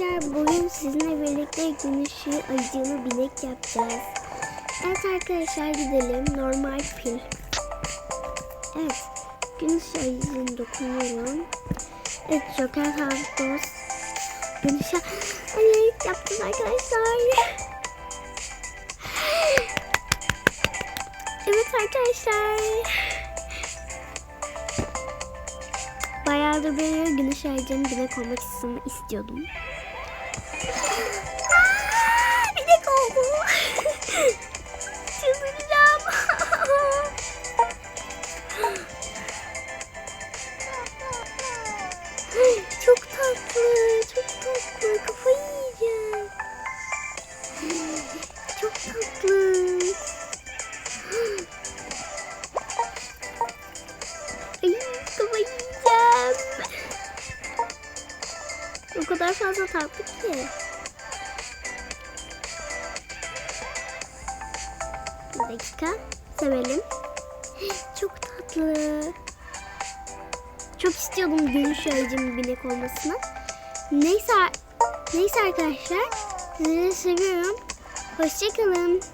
arkadaşlar bugün sizinle birlikte gün ışığı ayıcığını bilek yapacağız. Evet arkadaşlar gidelim. Normal pil. Evet. Gün ışığı ayıcığını dokunuyorum. Evet Joker Santos. Gün ışığı ayıcık yaptım arkadaşlar. Evet arkadaşlar. Bayağıdır böyle güneş ayıcının bilek olmak istiyordum. Aa, bilek oldu. Çıldıracağım. çok tatlı, çok tatlı. Kafayı yiyeceğim. Çok tatlı. Kadar fazla tatlı ki. Bir dakika. Sevelim. Çok tatlı. Çok istiyordum gümüş ayıcımın bilek olmasını. Neyse, neyse arkadaşlar. Sizi seviyorum. Hoşçakalın.